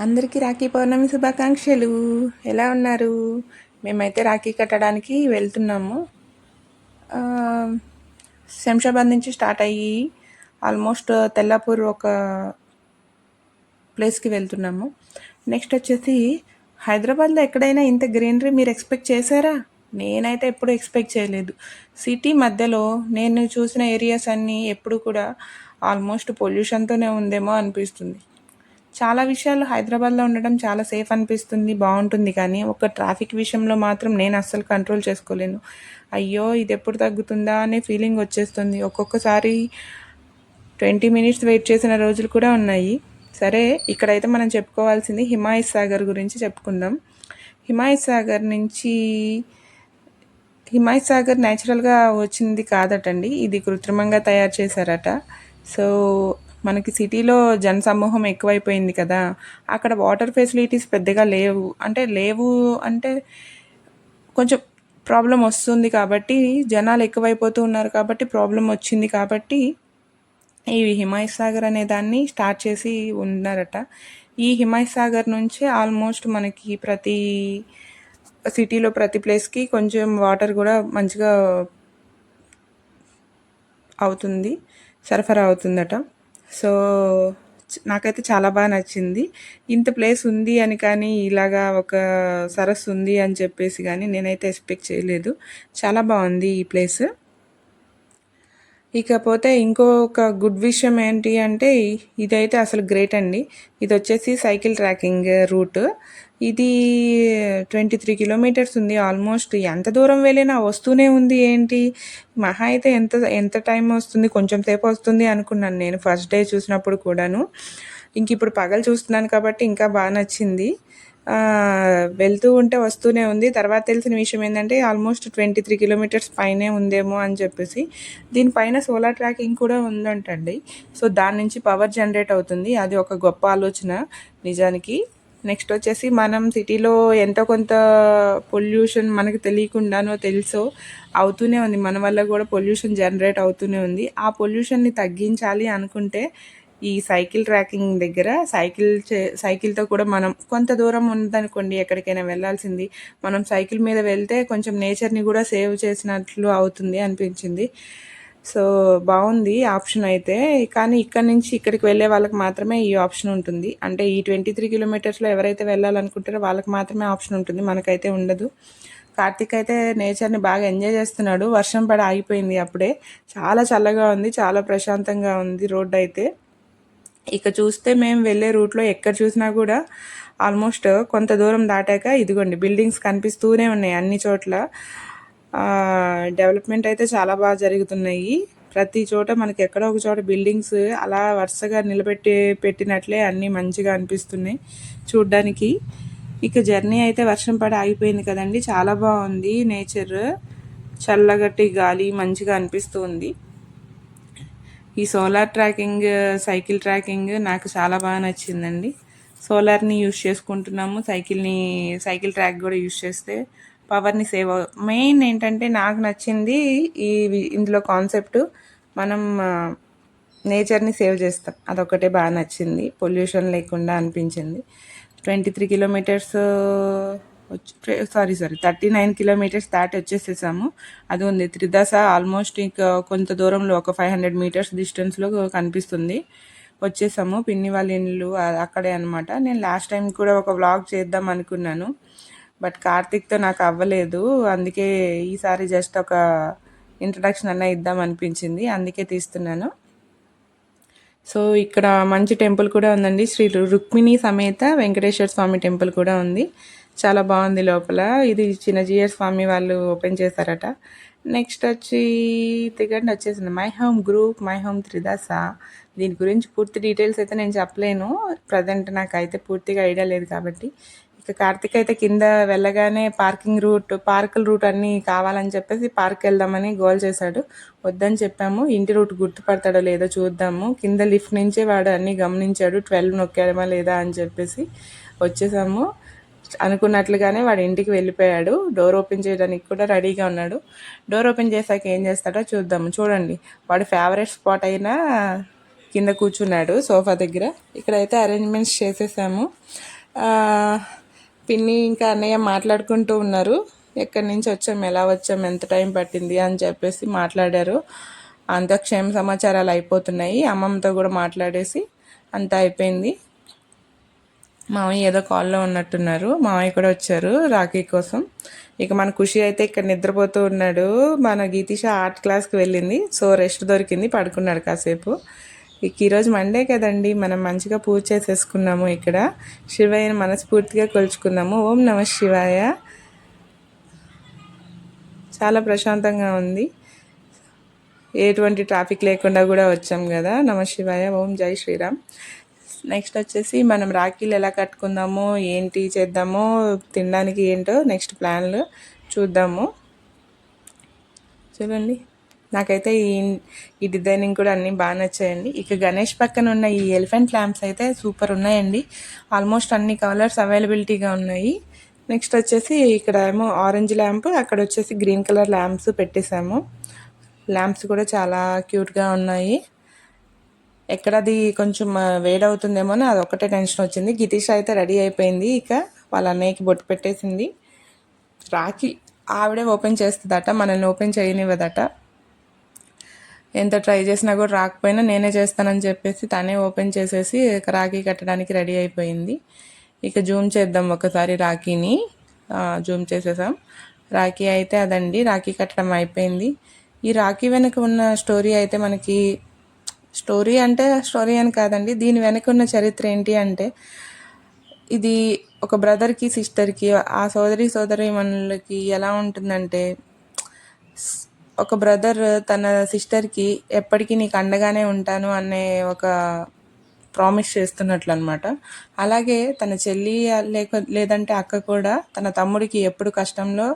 అందరికీ రాఖీ పౌర్ణమి శుభాకాంక్షలు. ఎలా ఉన్నారు? మేమైతే రాఖీ కట్టడానికి వెళ్తున్నాము. శంషాబాద్ నుంచి స్టార్ట్ అయ్యి ఆల్మోస్ట్ తెల్లాపూర్ ఒక ప్లేస్కి వెళ్తున్నాము. నెక్స్ట్ వచ్చేసి హైదరాబాద్లో ఎక్కడైనా ఇంత గ్రీనరీ మీరు ఎక్స్పెక్ట్ చేశారా? నేనైతే ఎప్పుడు ఎక్స్పెక్ట్ చేయలేదు. సిటీ మధ్యలో నేను చూసిన ఏరియాస్ అన్నీ ఎప్పుడు కూడా ఆల్మోస్ట్ పొల్యూషన్తోనే ఉందేమో అనిపిస్తుంది. చాలా విషయాలు హైదరాబాద్లో ఉండడం చాలా సేఫ్ అనిపిస్తుంది బాగుంటుంది కానీ ఒక ట్రాఫిక్ విషయంలో మాత్రం నేను అస్సలు కంట్రోల్ చేసుకోలేను. అయ్యో ఇది ఎప్పుడు తగ్గుతుందా అనే ఫీలింగ్ వచ్చేస్తుంది. ఒక్కొక్కసారి ట్వంటీ మినిట్స్ వెయిట్ చేసిన రోజులు కూడా ఉన్నాయి. సరే ఇక్కడైతే మనం చెప్పుకోవాల్సింది హిమాయత్ సాగర్ గురించి చెప్పుకుందాం. హిమాయత్ సాగర్ నుంచి హిమాయత్ సాగర్ న్యాచురల్గా వచ్చింది కాదటండి. ఇది కృత్రిమంగా తయారు చేశారట. సో మనకి సిటీలో జనసమూహం ఎక్కువైపోయింది కదా అక్కడ వాటర్ ఫెసిలిటీస్ పెద్దగా లేవు. అంటే లేవు అంటే కొంచెం ప్రాబ్లం వస్తుంది కాబట్టి జనాలు ఎక్కువైపోతూ ఉన్నారు కాబట్టి ప్రాబ్లం వచ్చింది కాబట్టి ఈ హిమాయ్ సాగర్ అనే దాన్ని స్టార్ట్ చేసి ఉన్నారట. ఈ హిమాయ్ సాగర్ నుంచే ఆల్మోస్ట్ మనకి ప్రతి సిటీలో ప్రతి ప్లేస్కి కొంచెం వాటర్ కూడా మంచిగా అవుతుంది సరఫరా అవుతుందట. సో నాకైతే చాలా బాగా నచ్చింది. ఇంత ప్లేస్ ఉంది అని కానీ ఇలాగా ఒక సరస్సు ఉంది అని చెప్పేసి కానీ నేనైతే ఎక్స్పెక్ట్ చేయలేదు. చాలా బాగుంది ఈ ప్లేస్. ఇకపోతే ఇంకొక గుడ్ విషయం ఏంటి అంటే ఇదైతే అసలు గ్రేట్ అండి. ఇది వచ్చేసి సైకిల్ ట్రాకింగ్ రూట్. ఇది ట్వంటీ త్రీ కిలోమీటర్స్ ఉంది. ఆల్మోస్ట్ ఎంత దూరం వెళ్ళినా వస్తూనే ఉంది ఏంటి? మహా అయితే ఎంత ఎంత టైం వస్తుంది? కొంచెం సేపు వస్తుంది అనుకున్నాను నేను ఫస్ట్ డే చూసినప్పుడు కూడాను. ఇంక ఇప్పుడు పగలు చూస్తున్నాను కాబట్టి ఇంకా బాగా నచ్చింది. వెళ్తూ ఉంటే వస్తూనే ఉంది. తర్వాత తెలిసిన విషయం ఏంటంటే ఆల్మోస్ట్ ట్వంటీ త్రీ కిలోమీటర్స్ పైనే ఉందేమో అని చెప్పేసి దీనిపైన సోలార్ ట్రాకింగ్ కూడా ఉందంటండి. సో దాని నుంచి పవర్ జనరేట్ అవుతుంది. అది ఒక గొప్ప ఆలోచన నిజానికి. నెక్స్ట్ వచ్చేసి మనం సిటీలో ఎంతో కొంత పొల్యూషన్ మనకు తెలియకుండానో తెలుసో అవుతూనే ఉంది. మన వల్ల కూడా పొల్యూషన్ జనరేట్ అవుతూనే ఉంది. ఆ పొల్యూషన్ని తగ్గించాలి అనుకుంటే ఈ సైకిల్ ట్రాకింగ్ దగ్గర సైకిల్ చే సైకిల్తో కూడా మనం కొంత దూరం ఉందనుకోండి ఎక్కడికైనా వెళ్ళాల్సింది మనం సైకిల్ మీద వెళ్తే కొంచెం నేచర్ని కూడా సేవ్ చేసినట్లు అవుతుంది అనిపించింది. సో బాగుంది ఆప్షన్ అయితే. కానీ ఇక్కడ నుంచి ఇక్కడికి వెళ్ళే వాళ్ళకి మాత్రమే ఈ ఆప్షన్ ఉంటుంది. అంటే ఈ ట్వంటీ త్రీ కిలోమీటర్స్లో ఎవరైతే వెళ్ళాలనుకుంటారో వాళ్ళకి మాత్రమే ఆప్షన్ ఉంటుంది మనకైతే ఉండదు. కార్తీక్ అయితే నేచర్ని బాగా ఎంజాయ్ చేస్తున్నాడు. వర్షం పడి ఆగిపోయింది అప్పుడే. చాలా చల్లగా ఉంది చాలా ప్రశాంతంగా ఉంది రోడ్డు అయితే. ఇక చూస్తే మేము వెళ్ళే రూట్లో ఎక్కడ చూసినా కూడా ఆల్మోస్ట్ కొంత దూరం దాటాక ఇదిగోండి బిల్డింగ్స్ కనిపిస్తూనే ఉన్నాయి అన్ని చోట్ల. డెవలప్మెంట్ అయితే చాలా బాగా జరుగుతున్నాయి. ప్రతి చోట మనకి ఎక్కడో ఒక చోట బిల్డింగ్స్ అలా వరుసగా నిలబెట్టి పెట్టినట్లే అన్నీ మంచిగా అనిపిస్తున్నాయి చూడ్డానికి. ఇక జర్నీ అయితే వర్షం పడి ఆగిపోయింది కదండి చాలా బాగుంది నేచర్. చల్లగట్టి గాలి మంచిగా అనిపిస్తుంది ఈ సోలార్ ట్రాకింగ్ సైకిల్ ట్రాకింగ్ నాకు చాలా బాగా నచ్చిందండి. సోలార్ని యూస్ చేసుకుంటున్నాము. సైకిల్ని సైకిల్ ట్రాక్ కూడా యూస్ చేస్తే పవర్ని సేవ్ మెయిన్ ఏంటంటే నాకు నచ్చింది ఈ ఇందులో కాన్సెప్ట్ మనం నేచర్ని సేవ్ చేస్తాం. అదొకటే బాగా నచ్చింది. పొల్యూషన్ లేకుండా అనిపించింది. Twenty three kilometres sorry sorry thirty nine kilometres దాటి వచ్చేసేసాము. అది ఉంది త్రిదశ ఆల్మోస్ట్ ఇంకా కొంత దూరంలో ఒక ఫైవ్ హండ్రెడ్ మీటర్స్ డిస్టెన్స్లో కనిపిస్తుంది. వచ్చేసాము పిన్ని వాళ్ళ ఇల్లు అక్కడే అనమాట నేను లాస్ట్ టైం కూడా ఒక వ్లాగ్ చేద్దాం అనుకున్నాను బట్ కార్తిక్తో నాకు అవ్వలేదు. అందుకే ఈసారి జస్ట్ ఒక ఇంట్రడక్షన్ అన్న ఇద్దాం అనిపించింది అందుకే తీస్తున్నాను. సో ఇక్కడ మంచి టెంపుల్ కూడా ఉందండి. శ్రీ రుక్మిణి సమేత వెంకటేశ్వర స్వామి టెంపుల్ కూడా ఉంది. చాలా బాగుంది లోపల. ఇది చిన్న జిఎస్ స్వామి వాళ్ళు ఓపెన్ చేశారట. నెక్స్ట్ వచ్చి తిగండి వచ్చేసింది. My home group my home Tridasa దీని గురించి పూర్తి డీటెయిల్స్ అయితే నేను చెప్పలేను. ప్రజెంట్ నాకైతే పూర్తిగా ఐడియా లేదు కాబట్టి. ఇక కార్తిక్ అయితే కింద వెళ్ళగానే పార్కింగ్ రూట్ పార్కుల రూట్ అన్నీ కావాలని చెప్పేసి పార్క్ వెళ్దామని గోల్ చేశాడు. వద్దని చెప్పాము. ఇంటి రూట్ గుర్తుపడతాడో లేదో చూద్దాము. కింద లిఫ్ట్ నుంచే వాడు అన్నీ గమనించాడు. ట్వెల్వ్ నొక్కాడమా లేదా అని చెప్పేసి వచ్చేసాము. అనుకున్నట్లుగానే వాడు ఇంటికి వెళ్ళిపోయాడు. డోర్ ఓపెన్ చేయడానికి కూడా రెడీగా ఉన్నాడు. డోర్ ఓపెన్ చేశాక ఏం చేస్తాడో చూద్దాము చూడండి. వాడు ఫేవరెట్ స్పాట్ అయిన కింద కూర్చున్నాడు సోఫా దగ్గర. ఇక్కడైతే అరేంజ్మెంట్స్ చేసేసాము. పిన్ని ఇంకా అన్నయ్య మాట్లాడుకుంటూ ఉన్నారు. ఎక్కడి నుంచి వచ్చాం ఎలా వచ్చాం ఎంత టైం పట్టింది అని చెప్పేసి మాట్లాడారు. అంత క్షేమ సమాచారాలు అయిపోతున్నాయి. అమ్మమ్మతో కూడా మాట్లాడేసి అంతా అయిపోయింది. మామయ్య ఏదో కాల్లో ఉన్నట్టున్నారు. మామయ్య కూడా వచ్చారు రాఖీ కోసం. ఇక మన ఖుషి అయితే ఇక్కడ నిద్రపోతూ ఉన్నాడు. మన గీతీష ఆర్ట్ క్లాస్కి వెళ్ళింది. సో రెస్ట్ దొరికింది. పడుకున్నాడు కాసేపు. ఇక ఈరోజు మండే కదండి. మనం మంచిగా పూజ చేసేసుకున్నాము ఇక్కడ. శివయ్యని మనస్ఫూర్తిగా కొలుచుకున్నాము. ఓం నమ శివాయ. చాలా ప్రశాంతంగా ఉంది. ఎటువంటి ట్రాఫిక్ లేకుండా కూడా వచ్చాం కదా. నమ శివాయ. ఓం జై శ్రీరామ్. నెక్స్ట్ వచ్చేసి మనం రాఖీలు ఎలా కట్టుకుందాము ఏంటి చేద్దామో తినడానికి ఏంటో నెక్స్ట్ ప్లాన్లు చూద్దాము. చూడండి. నాకైతే ఈ ఈ డిజైనింగ్ కూడా అన్నీ బాగా నచ్చాయండి. ఇక గణేష్ పక్కన ఉన్న ఈ ఎలిఫెంట్ ల్యాంప్స్ అయితే సూపర్ ఉన్నాయండి. ఆల్మోస్ట్ అన్ని కలర్స్ అవైలబిలిటీగా ఉన్నాయి. నెక్స్ట్ వచ్చేసి ఇక్కడ ఏమో ఆరెంజ్ ల్యాంప్ అక్కడ వచ్చేసి గ్రీన్ కలర్ ల్యాంప్స్ పెట్టేశాము. ల్యాంప్స్ కూడా చాలా క్యూట్గా ఉన్నాయి. ఎక్కడది కొంచెం వేడవుతుందేమో అని అది ఒకటే టెన్షన్ వచ్చింది. గితీష్ అయితే రెడీ అయిపోయింది ఇక వాళ్ళ అన్నయ్యకి బొట్టు పెట్టేసింది. రాఖీ ఆవిడే ఓపెన్ చేస్తుందట మనల్ని ఓపెన్ చేయనివ్వదట. ఎంత ట్రై చేసినా కూడా రాకపోయినా నేనే చేస్తానని చెప్పేసి తనే ఓపెన్ చేసేసి ఇక రాఖీ కట్టడానికి రెడీ అయిపోయింది. ఇక జూమ్ చేద్దాం ఒకసారి రాఖీని. జూమ్ చేసేసాం. రాఖీ అయితే అదండి రాఖీ కట్టడం అయిపోయింది. ఈ రాఖీ వెనుక ఉన్న స్టోరీ అయితే మనకి స్టోరీ అంటే స్టోరీ అని కాదండి. దీని వెనక ఉన్న చరిత్ర ఏంటి అంటే ఇది ఒక బ్రదర్కి సిస్టర్కి ఆ సోదరి సోదరి మనులకి ఎలా ఉంటుందంటే ఒక బ్రదర్ తన సిస్టర్కి ఎప్పటికీ నీకు అండగానే ఉంటాను అనే ఒక ప్రామిస్ చేస్తున్నట్లు అనమాట అలాగే తన చెల్లి లేక లేదంటే అక్క కూడా తన తమ్ముడికి ఎప్పుడు కష్టంలో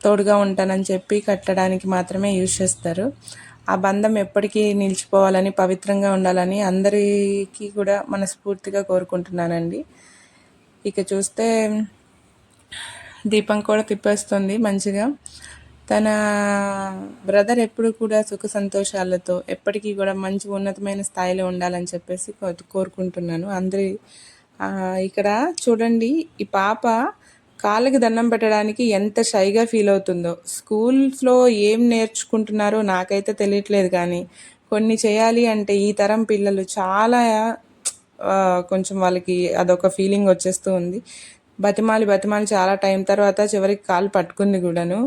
తోడుగా ఉంటానని చెప్పి కట్టడానికి మాత్రమే యూజ్ చేస్తారు. ఆ బంధం ఎప్పటికీ నిలిచిపోవాలని పవిత్రంగా ఉండాలని అందరికీ కూడా మనస్ఫూర్తిగా కోరుకుంటున్నానండి. ఇక చూస్తే దీపం కూడా తిప్పేస్తుంది మంచిగా. తన బ్రదర్ ఎప్పుడు కూడా సుఖ సంతోషాలతో ఎప్పటికీ కూడా మంచి ఉన్నతమైన స్థాయిలో ఉండాలని చెప్పేసి కో- కోరుకుంటున్నాను. అందరి ఇక్కడ చూడండి ఈ పాప కాళ్ళకి దండం పెట్టడానికి ఎంత షైగా ఫీల్ అవుతుందో. స్కూల్స్లో ఏం నేర్చుకుంటున్నారో నాకైతే తెలియట్లేదు కానీ కొన్ని చేయాలి అంటే ఈ తరం పిల్లలు చాలా కొంచెం వాళ్ళకి అదొక ఫీలింగ్ వచ్చేస్తూ ఉంది. బతిమాలి బతిమాలి చాలా టైం తర్వాత చివరికి కాలు పట్టుకుంది కూడాను.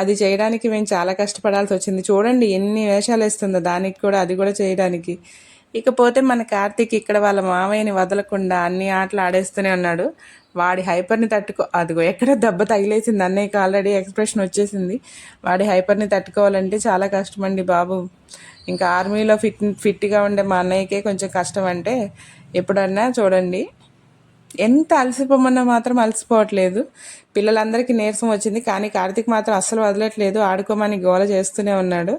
అది చేయడానికి మేము చాలా కష్టపడాల్సి వచ్చింది. చూడండి ఎన్ని వేషాలు వేస్తుందో దానికి కూడా అది కూడా చేయడానికి. ఇకపోతే మన కార్తీక్ ఇక్కడ వాళ్ళ మామయ్యని వదలకుండా అన్ని ఆటలు ఆడేస్తూనే ఉన్నాడు. వాడి హైపర్ని తట్టుకో అదిగో ఎక్కడ దెబ్బ తగిలేసింది అన్నయ్యకి ఆల్రెడీ ఎక్స్ప్రెషన్ వచ్చేసింది. వాడి హైపర్ని తట్టుకోవాలంటే చాలా కష్టం అండి బాబు. ఇంకా ఆర్మీలో ఫిట్ ఫిట్గా ఉండే మా అన్నయ్యకే కొంచెం కష్టం అంటే ఎప్పుడన్నా చూడండి. ఎంత అలసిపోమన్నా మాత్రం అలసిపోవట్లేదు. పిల్లలందరికీ నీరసం వచ్చింది కానీ కార్తీక్ మాత్రం అస్సలు వదలట్లేదు. ఆడుకోమని గోల చేస్తూనే ఉన్నాడు.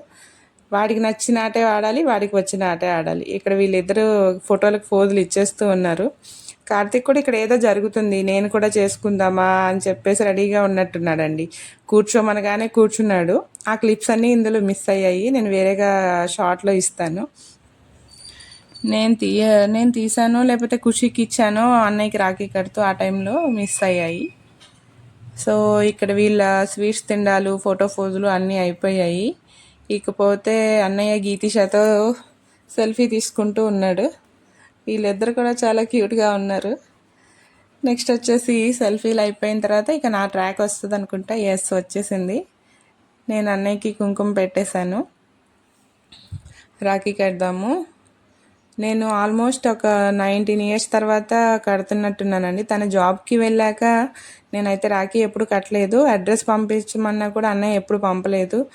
వాడికి నచ్చిన ఆటే ఆడాలి వాడికి వచ్చిన ఆటే ఆడాలి. ఇక్కడ వీళ్ళిద్దరూ ఫోటోలకు ఫోజులు ఇచ్చేస్తూ ఉన్నారు. కార్తీక్ కూడా ఇక్కడ ఏదో జరుగుతుంది నేను కూడా చేసుకుందామా అని చెప్పేసి రెడీగా ఉన్నట్టున్నాడండి. కూర్చోమనగానే కూర్చున్నాడు. ఆ క్లిప్స్ అన్నీ ఇందులో మిస్ అయ్యాయి నేను వేరేగా షార్ట్లో ఇస్తాను. నేను తీయ నేను తీసాను లేకపోతే ఖుషికి ఇచ్చానో అన్నయ్యకి రాఖీ కడుతూ ఆ టైంలో మిస్ అయ్యాయి. సో ఇక్కడ వీళ్ళ స్వీట్స్ తిండాలు ఫోటో ఫోజులు అన్నీ అయిపోయాయి. ఇకపోతే అన్నయ్య గీతిషతో సెల్ఫీ తీసుకుంటూ ఉన్నాడు. వీళ్ళిద్దరు కూడా చాలా క్యూట్గా ఉన్నారు. నెక్స్ట్ వచ్చేసి సెల్ఫీలు అయిపోయిన తర్వాత ఇక నా ట్రాక్ వస్తుంది అనుకుంటా. ఎస్ వచ్చేసింది. నేను అన్నయ్యకి కుంకుమ పెట్టేశాను. రాఖీ కడదాము. నేను ఆల్మోస్ట్ ఒక నైన్టీన్ ఇయర్స్ తర్వాత కడుతున్నట్టున్నానండి. తన జాబ్కి వెళ్ళాక నేనైతే రాఖీ ఎప్పుడు కట్టలేదు. అడ్రస్ పంపించమన్నా కూడా అన్నయ్య ఎప్పుడు పంపలేదు.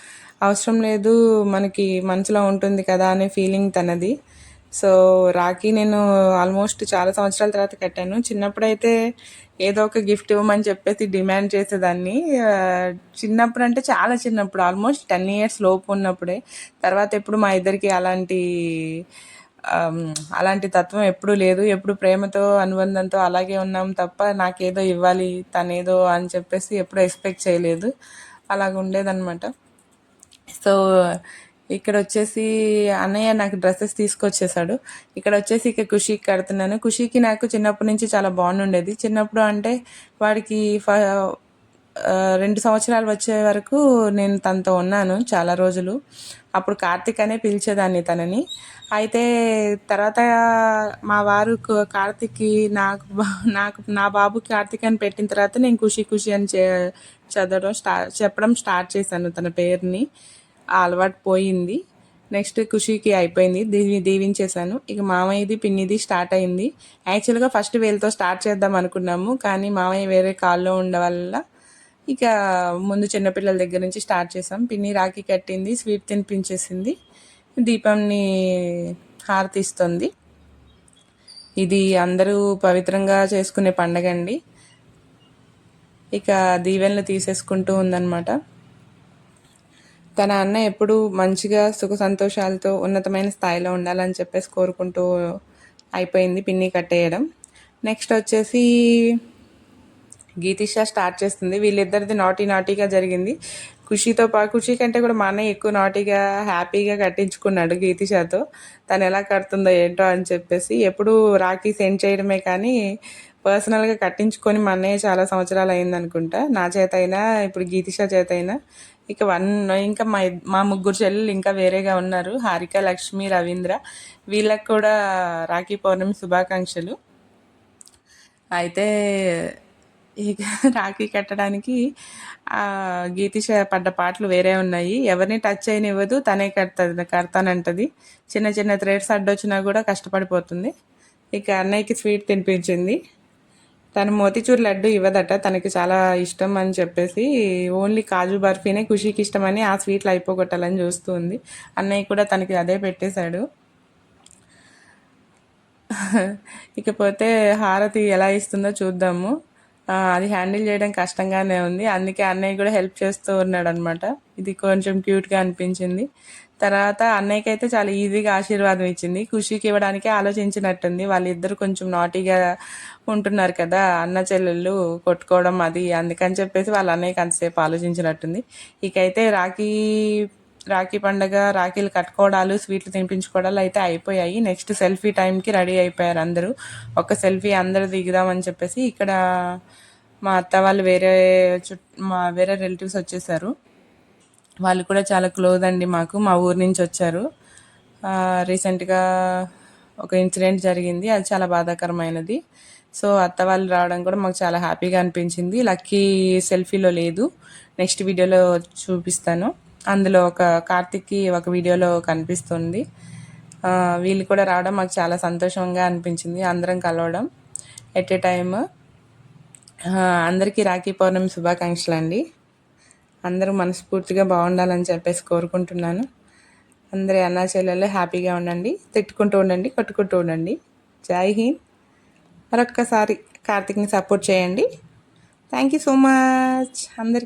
అవసరం లేదు మనకి మనసులో ఉంటుంది కదా అనే ఫీలింగ్ తనది. సో రాఖీ నేను ఆల్మోస్ట్ చాలా సంవత్సరాల తర్వాత కట్టాను. చిన్నప్పుడైతే ఏదో ఒక గిఫ్ట్ ఇవ్వమని చెప్పేసి డిమాండ్ చేసేదాన్ని. చిన్నప్పుడు అంటే చాలా చిన్నప్పుడు ఆల్మోస్ట్ టెన్ ఇయర్స్ లోపు ఉన్నప్పుడే. తర్వాత ఎప్పుడు మా ఇద్దరికి అలాంటి అలాంటి తత్వం ఎప్పుడూ లేదు. ఎప్పుడు ప్రేమతో అనుబంధంతో అలాగే ఉన్నాం తప్ప నాకేదో ఇవ్వాలి తనేదో అని చెప్పేసి ఎప్పుడు ఎక్స్పెక్ట్ చేయలేదు. అలాగ ఉండేదన్నమాట సో ఇక్కడ వచ్చేసి అన్నయ్య నాకు డ్రెస్సెస్ తీసుకొచ్చేసాడు. ఇక్కడ వచ్చేసి ఇక ఖుషికి కడుతున్నాను. ఖుషికి నాకు చిన్నప్పటి నుంచి చాలా బాగుండేది చిన్నప్పుడు అంటే వాడికి ఫ రెండు సంవత్సరాలు వచ్చే వరకు నేను తనతో ఉన్నాను చాలా రోజులు. అప్పుడు కార్తీక్ అనే పిలిచేదాన్ని తనని. అయితే తర్వాత మా వారు కార్తిక్కి నాకు నాకు నా బాబు కార్తిక్ అని పెట్టిన తర్వాత నేను ఖుషి ఖుషి అని చే చదవడం స్టార్ట్ చెప్పడం స్టార్ట్ చేశాను తన పేరుని. అలవాటు పోయింది. నెక్స్ట్ ఖుషికి అయిపోయింది. దీన్ని దీవించేశాను. ఇక మామయ్యది పిన్నిది స్టార్ట్ అయింది. యాక్చువల్గా ఫస్ట్ వీళ్ళతో స్టార్ట్ చేద్దాం అనుకున్నాము కానీ మామయ్య వేరే కాల్లో ఉండవల్ల వల్ల ఇక ముందు చిన్నపిల్లల దగ్గర నుంచి స్టార్ట్ చేసాం పిన్ని రాఖీ కట్టింది స్వీట్ తినిపించేసింది. దీపంని హారతిస్తుంది. ఇది అందరూ పవిత్రంగా చేసుకునే పండగ అండి. ఇక దీవెనలు తీసేసుకుంటూ ఉందన్నమాట. తన అన్న ఎప్పుడు మంచిగా సుఖ సంతోషాలతో ఉన్నతమైన స్థాయిలో ఉండాలని చెప్పేసి కోరుకుంటూ అయిపోయింది పిన్ని కట్టేయడం. నెక్స్ట్ వచ్చేసి గీతిషా స్టార్ట్ చేస్తుంది. వీళ్ళిద్దరిది నాటీ నాటీగా జరిగింది. ఖుషితో పాటు ఖుషి కంటే కూడా మా అన్నయ్య ఎక్కువ నాటీగా హ్యాపీగా కట్టించుకున్నాడు గీతిషాతో. తను ఎలా కడుతుందో ఏంటో అని చెప్పేసి ఎప్పుడు రాఖీ సెండ్ చేయడమే కానీ పర్సనల్గా కట్టించుకొని మా అన్నయ్య చాలా సంవత్సరాలు అయిందనుకుంటా నా చేత అయినా ఇప్పుడు గీతిషా చేత అయినా. ఇక వన్ ఇంకా మా మా ముగ్గురు చెల్లెలు ఇంకా వేరేగా ఉన్నారు. హారిక లక్ష్మి రవీంద్ర. వీళ్ళకు కూడా రాఖీ పౌర్ణమి శుభాకాంక్షలు. అయితే ఇక రాఖీ కట్టడానికి ఆ గీతిష పడ్డ పాటలు వేరే ఉన్నాయి. ఎవరిని టచ్ చేయనివ్వదు తనే కడుతుంది కడతానంటది. చిన్న చిన్న థ్రెడ్స్ అడ్డొచ్చినా కూడా కష్టపడిపోతుంది. ఇక అన్నయ్యకి స్వీట్ తినిపించింది. తను మోతిచూర్ లడ్డు ఇవ్వదట తనకి చాలా ఇష్టం అని చెప్పేసి ఓన్లీ కాజు బర్ఫీనే ఖుషికి ఇష్టమని ఆ స్వీట్లు అయిపోగొట్టాలని చూస్తుంది. అన్నయ్య కూడా తనకి అదే పెట్టేశాడు. ఇకపోతే హారతి ఎలా ఇస్తుందో చూద్దాము. అది హ్యాండిల్ చేయడం కష్టంగానే ఉంది. అందుకే అన్నయ్య కూడా హెల్ప్ చేస్తూ ఉన్నాడు అనమాట ఇది కొంచెం క్యూట్గా అనిపించింది. తర్వాత అన్నయ్యకి అయితే చాలా ఈజీగా ఆశీర్వాదం ఇచ్చింది. ఖుషికి ఇవ్వడానికే ఆలోచించినట్టుంది. వాళ్ళిద్దరు కొంచెం నాటీగా ఉంటున్నారు కదా అన్న చెల్లెళ్ళు కొట్టుకోవడం అది అందుకని చెప్పేసి వాళ్ళ అన్నయ్యకి అంతసేపు ఆలోచించినట్టుంది. ఇకైతే రాఖీ రాఖీ పండగ రాఖీలు కట్టుకోవడాలు స్వీట్లు తినిపించుకోవడాలు అయితే అయిపోయాయి. నెక్స్ట్ సెల్ఫీ టైంకి రెడీ అయిపోయారు అందరూ. ఒక సెల్ఫీ అందరూ దిగుదామని చెప్పేసి ఇక్కడ మా అత్త వాళ్ళు వేరే చుట్ మా వేరే రిలేటివ్స్ వచ్చేసారు. వాళ్ళు కూడా చాలా క్లోజ్ అండి మాకు. మా ఊరు నుంచి వచ్చారు. రీసెంట్గా ఒక ఇన్సిడెంట్ జరిగింది. అది చాలా బాధాకరమైనది. సో అత్త వాళ్ళు రావడం కూడా మాకు చాలా హ్యాపీగా అనిపించింది. లక్కీ సెల్ఫీలో లేదు. నెక్స్ట్ వీడియోలో చూపిస్తాను. అందులో ఒక కార్తిక్కి ఒక వీడియోలో కనిపిస్తుంది. వీళ్ళు కూడా రావడం మాకు చాలా సంతోషంగా అనిపించింది. అందరం కలవడం. ఎట్ ఏ టైమ్ అందరికీ రాఖీ పౌర్ణమి శుభాకాంక్షలు అండి. అందరూ మనస్ఫూర్తిగా బాగుండాలని చెప్పేసి కోరుకుంటున్నాను. అందరి అన్నా చెల్లెళ్ళు హ్యాపీగా ఉండండి. తిట్టుకుంటూ ఉండండి కొట్టుకుంటూ ఉండండి. జై హింద్. మరొక్కసారి కార్తిక్ని సపోర్ట్ చేయండి. థ్యాంక్ యూ సో మచ్ అందరికి